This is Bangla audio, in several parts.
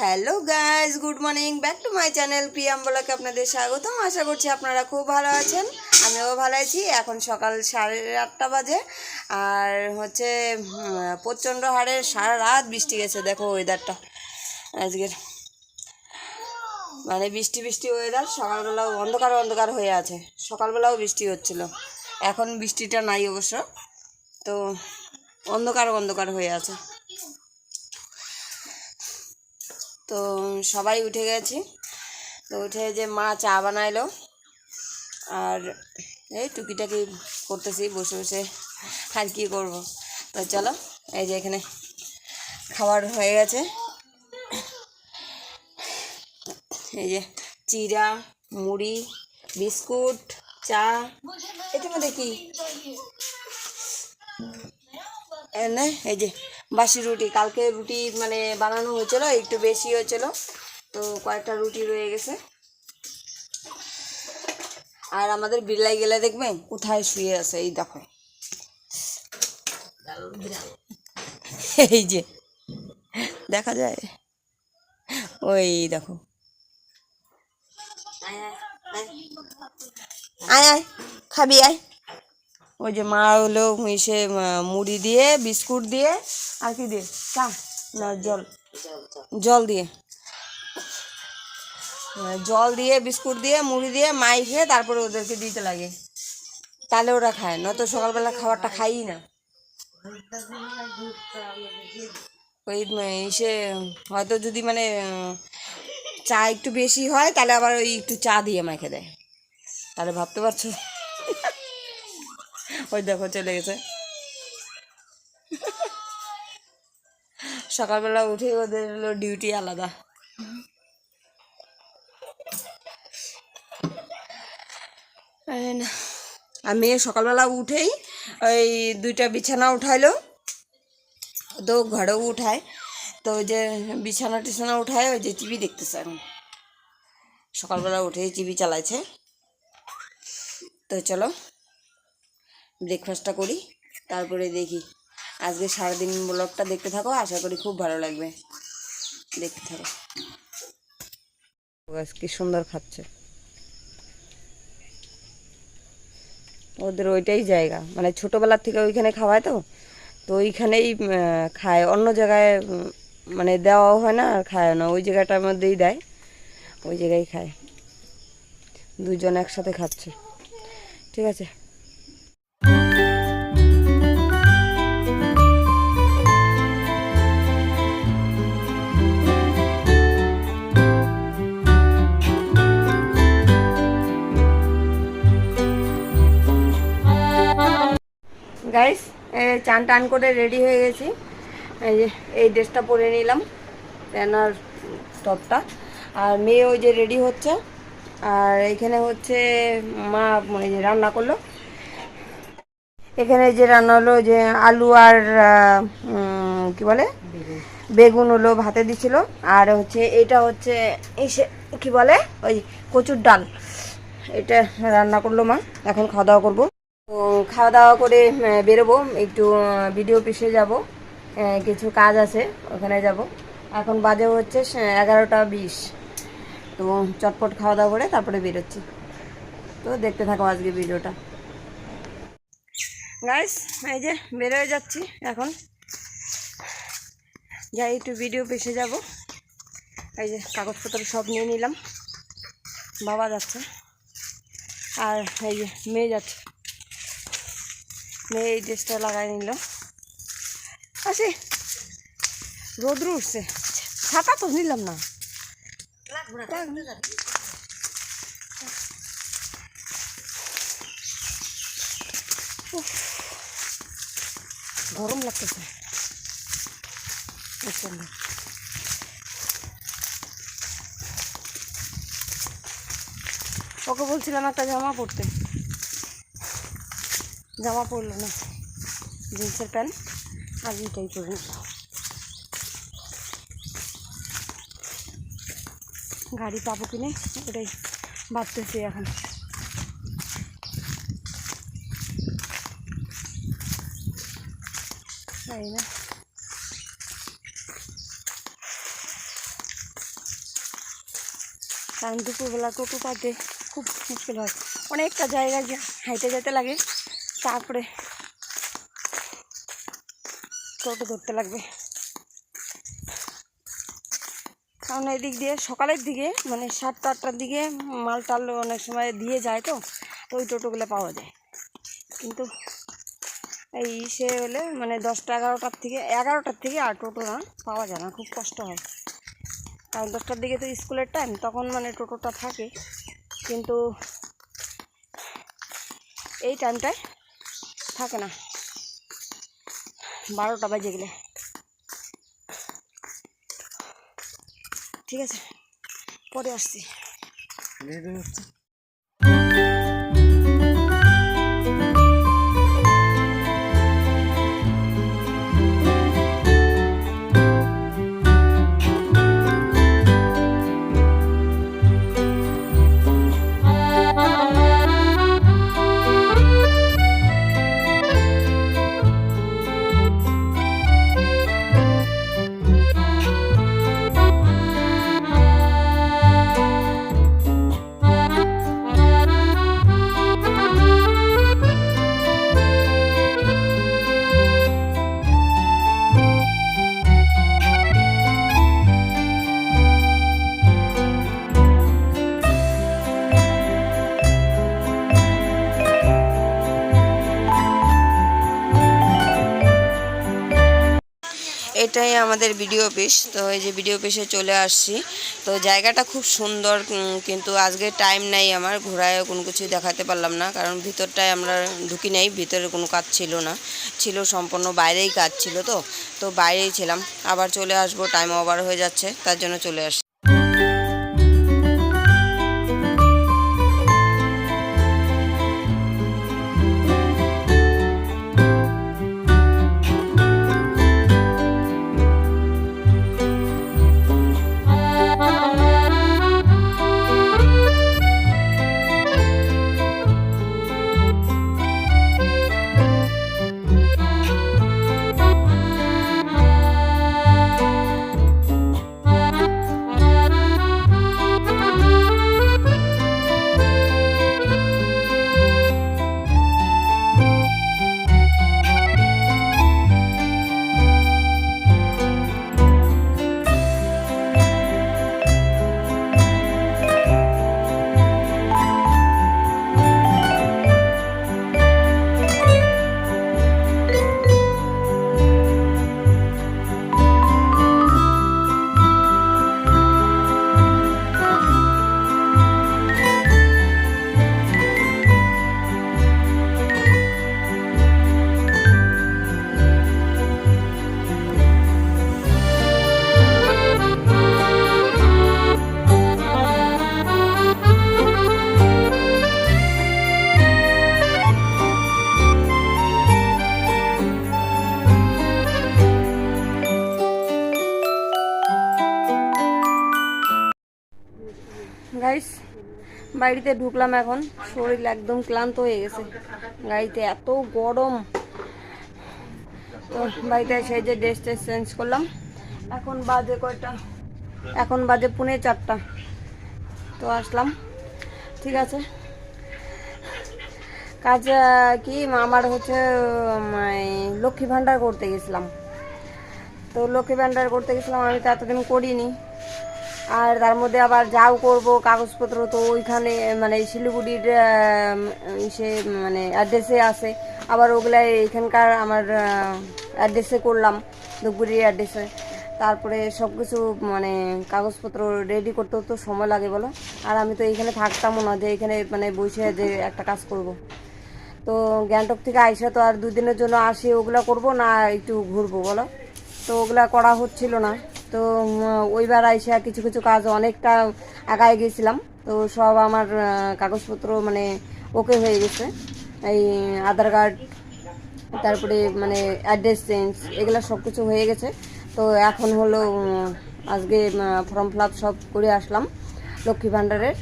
Hello guys good morning back to my channel Priyam বলাকে আপনাদের স্বাগতম। আশা করছি আপনারা খুব ভালো আছেন। আমিও ভালো আছি। এখন সকাল সাড়ে আটটা বাজে। আর হচ্ছে প্রচণ্ড হারে সারা রাত বৃষ্টি গেছে। দেখো ওয়েদারটা আজকের মানে বৃষ্টি বৃষ্টি ওয়েদার সকালবেলাও অন্ধকার অন্ধকার হয়ে আছে। সকালবেলাও বৃষ্টি হচ্ছিল। এখন বৃষ্টিটা নাই অবশ্য। তো অন্ধকার অন্ধকার হয়ে আছে। তো সবাই উঠে গেছি। তো উঠে যে মা চা বানাইলো। আর এই টুকিটাকি করতেছি, বসে বসে। আর কি করব? তো চলো, এই যে এখানে খাবার হয়ে গেছে। এই যে চিরা মুড়ি, বিস্কুট, চা। এটার মধ্যে কি? এই যে বাসি রুটি। কালকে রুটি মানে বানানো হয়েছিল, একটু বেশি হয়েছিল, তো কয়েকটা রুটি রয়ে গেছে। আর আমাদের বিড়লাই গেলে দেখবেন কোথায় শুয়ে আছে, এই দেখো। এই যে, দেখা যায়? ওই দেখো। আয় আয়, খাবি, আয়। ওই যে মা হলো এসে মুড়ি দিয়ে, বিস্কুট দিয়ে, আর কি দিয়ে? চা? না, জল। জল দিয়ে। জল দিয়ে, বিস্কুট দিয়ে, মুড়ি দিয়ে, মাই খেয়ে তারপরে ওদেরকে দিতে লাগে। তাহলে ওরা খায়, নয়তো সকালবেলা খাবারটা খাই না। ওই এসে হয়তো যদি মানে চা একটু বেশি হয়, তাহলে আবার ওই একটু চা দিয়ে মাইকে দেয়। তাহলে ভাবতে পারছ? ওই দেখো, চলে গেছে। সকালবেলা উঠে ওদের হলো ডিউটি আলাদা। আর মেয়ে সকালবেলা উঠেই ওই দুইটা বিছানা উঠাইলো। তো ঘরেও উঠায়। তো ওই যে বিছানা টিছানা উঠায়, ওই যে টিভি দেখতেছে এখন। সকালবেলা উঠেই টিভি চালাইছে। তো চলো। ব্রেকফাস্টটা করি, তারপরে দেখি। আজকে সারাদিন ব্লগটা দেখতে থাকো, আশা করি খুব ভালো লাগবে। দেখতে থাকো। কি সুন্দর খাচ্ছে। ওদের ওইটাই জায়গা। মানে ছোটোবেলার থেকে ওইখানে খাওয়ায় তো তো ওইখানেই খায়। অন্য জায়গায় মানে দেওয়াও হয় না, আর খায় না। ওই জায়গাটার মধ্যেই দেয়, ওই জায়গায় খায়। দুজন একসাথে খাচ্ছে। ঠিক আছে। গাইস চান টান করে রেডি হয়ে গেছি। এই ড্রেসটা পরে নিলাম প্যানার টপটা আর মেয়ে ওই যে রেডি হচ্ছে। আর এখানে হচ্ছে মা মানে যে রান্না করল। এখানে যে রান্না হলো, যে আলু আর কি বলে? বেগুন হলো, ভাতে দিছিল। আর হচ্ছে, এটা হচ্ছে এসে কি বলে? ওই কচুর ডাল। এটা রান্না করল মা। এখন খাওয়া দাওয়া করব। তো খাওয়া দাওয়া করে বেরোবো। একটু ভিডিও পিসে যাব। কিছু কাজ আছে, ওখানে যাব। এখন বাজে হচ্ছে এগারোটা বিশ। তো চটপট খাওয়া দাওয়া করে তারপরে বেরোচ্ছি। তো দেখতে থাকো আজকে ভিডিওটা গাইস এই যে বেরোয় যাচ্ছি এখন। যাই, একটু ভিডিও পেশে যাব। এই যে কাগজপত্র সব নিয়ে নিলাম। বাবা যাচ্ছে। আর এই যে মেয়ে যাচ্ছে। মেয়ে এই ড্রেসটা লাগাই নিল। আসে রোদ্র উঠছে। ছাতা তো নিলাম না। গরম লাগতেছে। প্রচণ্ড ওকে বলছিলাম একটা জামা পরতে। জামা পরলো না জিন্সের প্যান্ট আর এইটাই পরে নিল গাড়ি পাবো কিনে ওটাই ভাবতেছি এখন তাই না কারণ দুপুরবেলা টোটো পাতে খুব মুশকিল হয় অনেকটা জায়গা যে হাইটে যেতে লাগে তারপরে টোটো ধরতে লাগবে। কারণ এদিক দিয়ে সকালের দিকে মানে সাতটা আটটার দিকে মাল টাল অনেক সময় দিয়ে যায় তো তো ওই টোটোগুলো পাওয়া যায়। কিন্তু এই সে হলে মানে দশটা এগারোটার থেকে এগারোটার থেকে আর টোটো না পাওয়া যায় না, খুব কষ্ট হয়। কারণ দশটার দিকে তো স্কুলের টাইম তখন মানে টোটোটা থাকে। কিন্তু এই টাইমটায় থাকে না। বারোটা বাজে গেলে। ঠিক আছে পরে আসছি। এটাই আমাদের ভিডিও অফিস। তো এই যে ভিডিও অফিসে চলে আসছি। তো জায়গাটা খুব সুন্দর কিন্তু আজকে টাইম নাই আমার। ঘোরায় কোনো কিছু দেখাতে পারলাম না, কারণ ভিতরটায় আমরা ঢুকি নাই, ভিতরে কোনো কাজ ছিল না। ছিল সম্পূর্ণ বাইরেই কাজ ছিল তো। তো বাইরেই ছিলাম। আবার চলে আসব টাইম ওভার হয়ে যাচ্ছে, তার জন্য চলে আসছি। বাড়িতে ঢুকলাম এখন। শরীর একদম ক্লান্ত হয়ে গেছে। গাড়িতে এত গরম। তো বাড়িতে এসে যে ড্রেস টেস চেঞ্জ করলাম। এখন বাজে কয়টা? এখন বাজে পুনে চারটা। তো আসলাম। ঠিক আছে। কাজ কি, আমার হচ্ছে লক্ষ্মী ভাণ্ডার করতে গেছিলাম। তো লক্ষ্মী ভাণ্ডার করতে গেছিলাম, আমি তো এতদিন করিনি। আর তার মধ্যে আবার যাও করব, কাগজপত্র তো ওইখানে মানে শিলিগুড়ির সে মানে অ্যাড্রেসে আছে। আবার ওগুলা এখানকার আমার অ্যাড্রেসে করলাম, ধূপগুড়ির অ্যাড্রেসে তারপরে সব কিছু মানে কাগজপত্র রেডি করতেও তো সময় লাগে বলো। আর আমি তো এইখানে থাকতামও না, যে এখানে মানে বসে যে একটা কাজ করব। তো গ্যাংটক থেকে আইসা তো আর দুদিনের জন্য আসি, ওগুলা করব না, একটু ঘুরবো বলো। তো ওগুলা করা হচ্ছিল না। তো ওইবার আইসা কিছু কিছু কাজ অনেকটা আগায় গেছিলাম। তো সব আমার কাগজপত্র মানে ওকে হয়ে গেছে। এই আধার কার্ড, তারপরে মানে অ্যাড্রেস চেঞ্জ, এগুলো সব কিছু হয়ে গেছে। তো এখন হলো আজকে ফর্ম ফিল সব করে আসলাম লক্ষ্মী ভাণ্ডারের।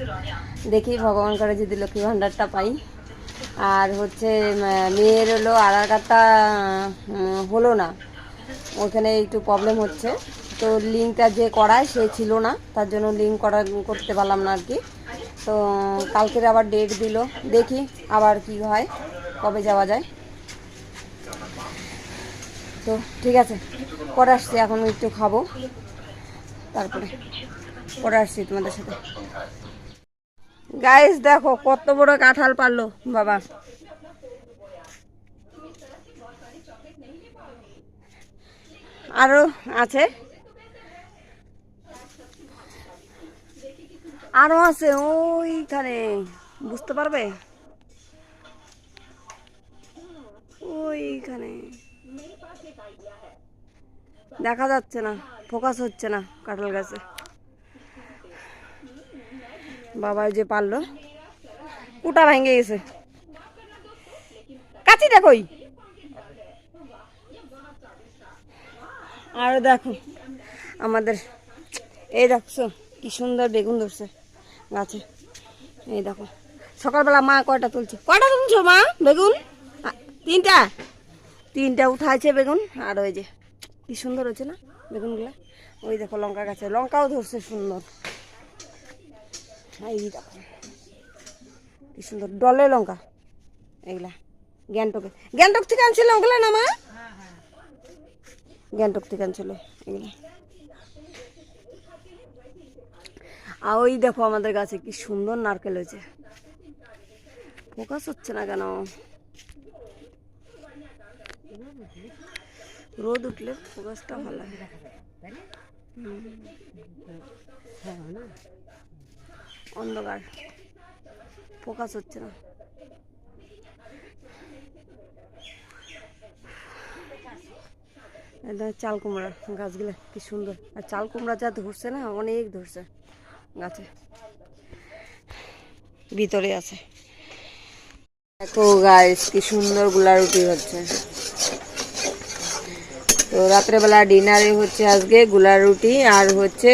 দেখি ভগবান করে যদি লক্ষ্মী ভাণ্ডারটা পাই। আর হচ্ছে মেয়ের হলো আধার কার্ডটা হলো না। ওখানে একটু প্রবলেম হচ্ছে। তো লিঙ্কটা যে করায় সে ছিল না, তার জন্য লিঙ্ক করা করতে পারলাম না আর কি। তো কালকের আবার ডেট দিল, দেখি আবার কি হয়, কবে যাওয়া যায়। তো ঠিক আছে, পরে আসছি, এখন একটু খাব। তারপরে, পরে আসছি তোমাদের সাথে। গাইস দেখো কত বড় কাঁঠাল পারল, বাবা। আরও আছে? আরও আছে, ওইখানে। বুঝতে পারবে? ওইখানে। দেখা যাচ্ছে না, ফোকাস হচ্ছে না কাঁঠাল গাছে। বাবা যে পারল। কুটা ভেঙে গেছে। কাচিটা কই? আর দেখো, আমাদের, এই দেখছ, কি সুন্দর বেগুন ধরছে। গাছে এই দেখো সকালবেলা মা কয়টা তুলছে? কয়টা তুলছো মা? বেগুন? তিনটা? তিনটা উঠাইছে বেগুন আর ওই যে কি সুন্দর হচ্ছে না বেগুনগুলা? ওই দেখো লঙ্কা গাছে লঙ্কাও ধরছে সুন্দর। এই দেখো কি সুন্দর ডলে লঙ্কা এগুলা গ্যাংটকে। গ্যাংটক থেকে আনছিল ওগুলা না মা? গ্যাংটক থেকে আনছিল এগুলা আর ওই দেখো আমাদের গাছে কি সুন্দর নারকেল হয়েছে। ফোকাস হচ্ছে না কেন? রোদ উঠলে ফোকাসটা ভালো হয়। অন্ধকার। ফোকাস হচ্ছে না। চাল কুমড়া গাছগুলো, কি সুন্দর। আর চাল কুমড়া যা ধরছে না, অনেক ধরছে। গাছে ভিতরে আছে। দেখো গাইস কি সুন্দরগুলা রুটি হচ্ছে। তো রাত্রেবেলা ডিনারে হচ্ছে আজকে গুলা রুটি আর হচ্ছে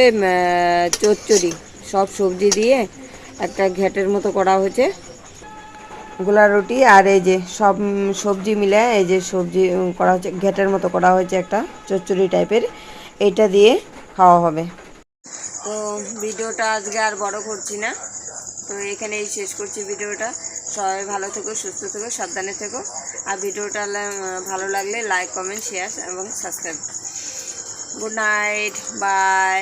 চচ্চড়ি। সব সবজি দিয়ে একটা ঘ্যাটের মতো করা হয়েছে গোলা রুটি। আর এই যে সব সবজি মিলে এই যে সবজি করা হচ্ছে ঘ্যাটের মতো করা হয়েছে একটা চচ্চড়ি টাইপের এটা দিয়ে খাওয়া হবে। তো ভিডিওটা আজকে আর বড় করছি না। তো এখানেই শেষ করছি ভিডিওটা। সবাই ভালো থেকো, সুস্থ থেকো, সাবধানে থেকো। আর ভিডিওটা ভালো লাগলে লাইক কমেন্ট শেয়ার এবং সাবস্ক্রাইব গুড নাইট বাই